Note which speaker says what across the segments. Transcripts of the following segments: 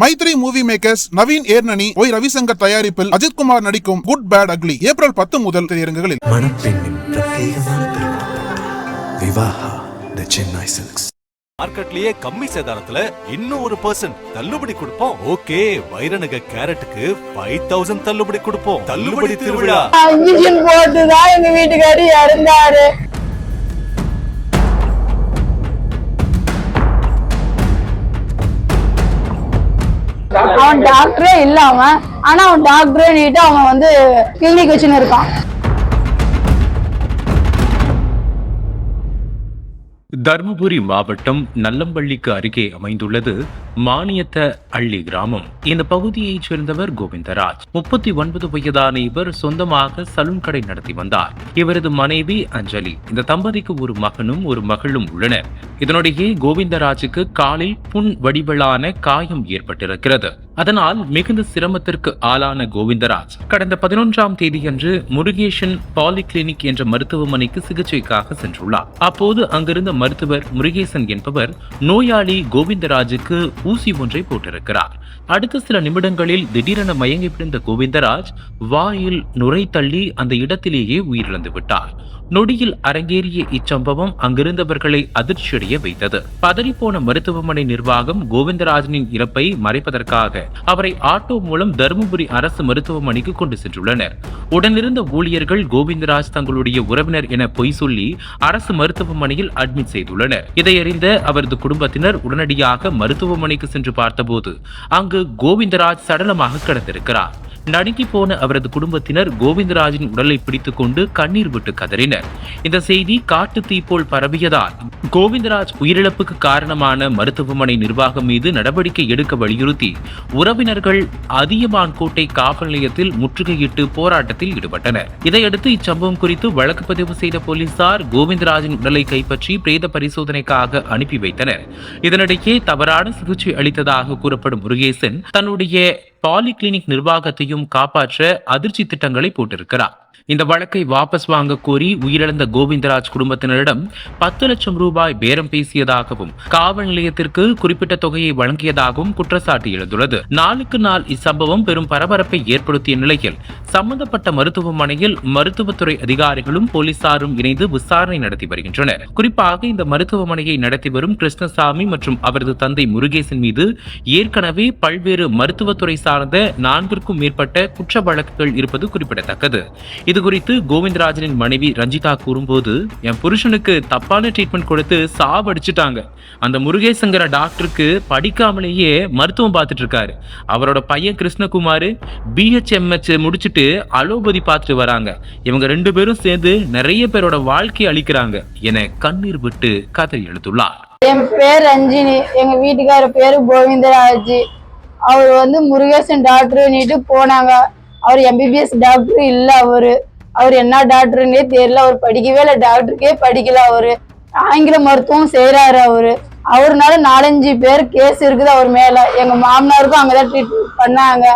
Speaker 1: Mythri movie makers Naveen Yerneni Y Ravishankar தயாரிப்பில் அஜித்குமார் நடிக்கும் good bad ugly April பத்து முதல் திரையரங்குகளில்.
Speaker 2: மார்க்கெட்லயே கம்மி சேதாரத்துல இன்னும் ஒரு பர்சன்ட் தள்ளுபடி கொடுப்போம். ஓகே வைரநக கேரட்டுக்கு ஃபைவ் தௌசண்ட் தள்ளுபடி கொடுப்போம். தள்ளுபடி திருவிழா.
Speaker 3: இன்ஜெக்ஷன் போட்டு தான் எங்க வீட்டுக்காரி இறந்தாரு. அவன் டாக்டரே இல்லாம ஆனா அவன் டாக்டரே நீட்டு அவன் வந்து கிளினிக் வச்சுன்னு இருக்கான்.
Speaker 4: தருமபுரி மாவட்டம் நல்லம்பள்ளிக்கு அருகே அமைந்துள்ளது மானியத்த அள்ளி கிராமம். இந்த பகுதியைச் சேர்ந்தவர் கோவிந்தராஜ். முப்பத்தி ஒன்பது வயதான இவர் சொந்தமாக சலூன் கடை நடத்தி வந்தார். இவரது மனைவி அஞ்சலி. இந்த தம்பதிக்கு ஒரு மகனும் ஒரு மகளும் உள்ளனர். இதனிடையே கோவிந்தராஜுக்கு காலில் புண் வடிவிலான காயம் ஏற்பட்டிருக்கிறது. அதனால் மிகுந்த சிரமத்திற்கு ஆளான கோவிந்தராஜ் கடந்த பதினொன்றாம் தேதியன்று முருகேசன் பாலிகிளினிக் என்ற மருத்துவமனைக்கு சிகிச்சைக்காக சென்றுள்ளார். அப்போது அங்கிருந்த மருத்துவர் முருகேசன் என்பவர் நோயாளி கோவிந்தராஜுக்கு ஊசி ஒன்றை போட்டிருக்கிறார். அடுத்த சில நிமிடங்களில் திடீரென மயங்கி விழுந்த கோவிந்தராஜ் வாயில் நுரை தள்ளி அந்த இடத்திலேயே உயிரிழந்து விட்டார். நொடியில் அரங்கேறிய இச்சம்பவம் அங்கிருந்தவர்களை அதிர்ச்சியடைய வைத்தது. பதறிப்போன மருத்துவமனை நிர்வாகம் கோவிந்தராஜனின் இறப்பை மறைப்பதற்காக அவரை ஆட்டோ மூலம் தருமபுரி அரசு மருத்துவமனைக்கு கொண்டு சென்றுள்ளனர். உடனிருந்த ஊழியர்கள் கோவிந்தராஜ் தங்களுடைய உறவினர் என பொய் சொல்லி அரசு மருத்துவமனையில் அட்மிட் செய்துள்ளனர். இதையறிந்த அவரது குடும்பத்தினர் உடனடியாக மருத்துவமனைக்கு சென்று பார்த்தபோது அங்கு கோவிந்தராஜ் சடலமாக கிடந்திருக்கிறார். நடுங்கி போன அவரது குடும்பத்தினர் கோவிந்தராஜின் உடலை பிடித்துக் கொண்டு கண்ணீர் விட்டு கதறினர். இந்த செய்தி காட்டு தீ போல் பரவியதால் கோவிந்தராஜ் உயிரிழப்புக்கு காரணமான மருத்துவமனை நிர்வாகம் மீது நடவடிக்கை எடுக்க வலியுறுத்தி உறவினர்கள் அதியமான் கோட்டை காவல் நிலையத்தில் முற்றுகையிட்டு போராட்டத்தில் ஈடுபட்டனர். இதையடுத்து இச்சம்பவம் குறித்து வழக்கு பதிவு செய்த போலீசார் கோவிந்தராஜின் உடலை கைப்பற்றி பிரேத பரிசோதனைக்காக அனுப்பி வைத்தனர். இதனிடையே தவறான சிகிச்சை அளித்ததாக கூறப்படும் முருகேசன் தன்னுடைய பாலிகிளினிக் நிர்வாகத்தையும் காப்பாற்ற அதிர்ச்சி திட்டங்களை போட்டிருக்கிறார். இந்த வழக்கை வாபஸ் வாங்க கோரி உயிரிழந்த கோவிந்தராஜ் குடும்பத்தினரிடம் பத்து லட்சம் ரூபாய் பேரம் பேசியதாகவும் காவல் நிலையத்திற்கு குறிப்பிட்ட தொகையை வழங்கியதாகவும் குற்றச்சாட்டு எழுந்துள்ளது. நாளுக்கு நாள் இச்சம்பவம் பெரும் பரபரப்பை ஏற்படுத்திய நிலையில் சம்பந்தப்பட்ட மருத்துவமனையில் மருத்துவத்துறை அதிகாரிகளும் போலீசாரும் இணைந்து விசாரணை நடத்தி வருகின்றனர். குறிப்பாக இந்த மருத்துவமனையை நடத்தி வரும் கிருஷ்ணசாமி மற்றும் அவரது தந்தை முருகேசன் மீது ஏற்கனவே பல்வேறு மருத்துவத்துறை சார்ந்த நான்கிற்கும் மேற்பட்ட குற்ற வழக்குகள் இருப்பது குறிப்பிடத்தக்கது. இது குறித்து கோவிந்தராஜனின் மனைவி ரஞ்சிதா கூறும்போது என் புருஷனுக்கு தப்பான ட்ரீட்மெண்ட் கொடுத்து சாவடிச்சிட்டாங்க. அந்த முருகேசங்கிற டாக்டருக்கு படிக்காமலேயே மருத்துவம் பார்த்துட்டு இருக்காரு அவரோட பையன் கிருஷ்ணகுமார் பிஹெச்எம்ஹெச் முடிச்சுட்டு அலோபதி பார்த்துட்டு வராங்க. இவங்க ரெண்டு பேரும் சேர்ந்து நிறைய பேரோட வாழ்க்கையை அளிக்கிறாங்க என கண்ணீர் விட்டு கதை எழுத்துள்ளார்
Speaker 3: என் பேர் ரஞ்சினி. எங்க வீட்டுக்கார பேரு கோவிந்தராஜ். அவர் வந்து முருகேசன் டாக்டர் போனாங்க. அவர் எம்பிபிஎஸ் டாக்டர் இல்ல அவரு. அவர் என்ன டாக்டர்னே தெரியல. அவர் படிக்கவே இல்லை. டாக்டருக்கே படிக்கல அவரு. ஆங்கில மருத்துவம் செய்யறாரு அவரு. அவருனால நாலஞ்சு பேர் கேஸ் இருக்குது அவர் மேல. எங்க மாமனாருக்கும் அங்கதான் ட்ரீட்மெண்ட் பண்ணாங்க.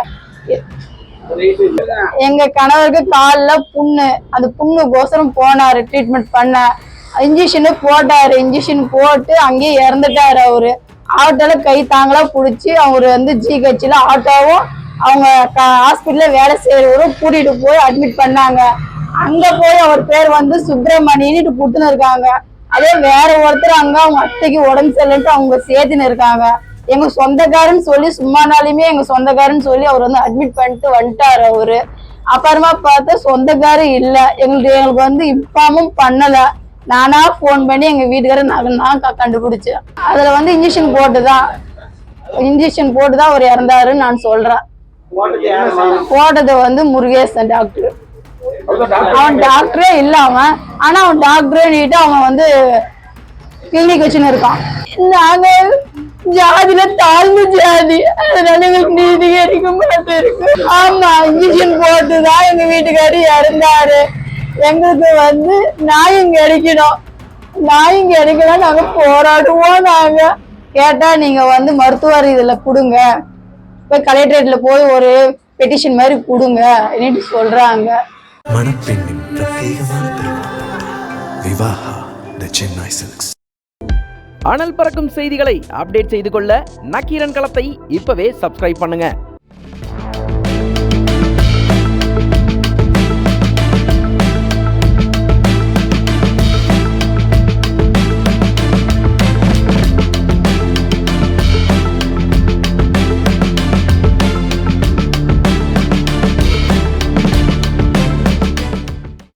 Speaker 3: எங்க கணவருக்கு காலில் புண்ணு. அந்த புண்ணுக்கோசரம் போனாரு ட்ரீட்மெண்ட் பண்ண. இன்ஜெக்ஷனு போட்டாரு. இன்ஜெக்ஷன் போட்டு அங்கேயே இறந்துட்டாரு அவரு. ஆட்டோல கை தாங்களா புடிச்சு அவரு வந்து ஜிஹெச்ல ஆட்டோவும் அவங்க ஹாஸ்பிட்டல்ல வேலை செய்யறவரும் கூட்டிட்டு போய் அட்மிட் பண்ணாங்க. அங்க போய் அவர் பேர் வந்து சுப்பிரமணின்னு கொடுத்துன்னு இருக்காங்க. அதே வேற ஒருத்தர் அங்க அவங்க அத்தைக்கு உடம்பு சரியில்லைன்ட்டு அவங்க சேர்த்துன்னு இருக்காங்க. எங்க சொந்தக்காரன்னு சொல்லி சும்மானாலுமே எங்க சொந்தக்காரன்னு சொல்லி அவர் வந்து அட்மிட் பண்ணிட்டு வந்துட்டாரு அவரு. அப்புறமா பார்த்தா சொந்தக்காரர் இல்ல. எங்களுக்கு எங்களுக்கு வந்து இன்ஃபார்மும் பண்ணல. நானா ஃபோன் பண்ணி எங்க வீட்டுக்காரர் நான் நான் கண்டுபிடிச்சேன். அதுல வந்து இன்ஜெக்ஷன் போட்டுதான். இன்ஜெக்ஷன் போட்டுதான் அவர் இறந்தாருன்னு நான் சொல்றேன். போட்டது வந்து முருகேசன் டாக்டர். அவன் டாக்டரே இல்லாம ஆனா அவன் டாக்டரே நீட்டு அவன் வந்து கிளினிக் வச்சுன்னு இருக்கான். நாங்க ஜாதியில தாழ்ந்த ஜாதி. அதனால எங்களுக்கு நீதி கிடைக்க மாட்டிருக்கு ஆமா இன்ஜெக்ஷன் போட்டுதான் எங்க வீட்டுக்காரி இறந்தாரு. எங்களுக்கு வந்து நியாயம் கிடைக்கணும். நியாயம் கிடைக்கணும் நாங்க போராடுவோம் நாங்க. கேட்டா நீங்க வந்து மருத்துவர் இதுல கொடுங்க. போய் கலெக்டரேட்ல போய் ஒரு பெட்டிஷன் மாதிரி கொடுங்க அப்படின்னு சொல்றாங்க.
Speaker 5: மணப்பெண்ணின் பிரத்யேகமான திருமணம். விவாஹா த சென்னை சில்க்ஸ்
Speaker 6: அனல் பறக்கும் செய்திகளை அப்டேட் செய்து கொள்ள நக்கீரன் களத்தை இப்பவே சப்ஸ்கிரைப் பண்ணுங்க.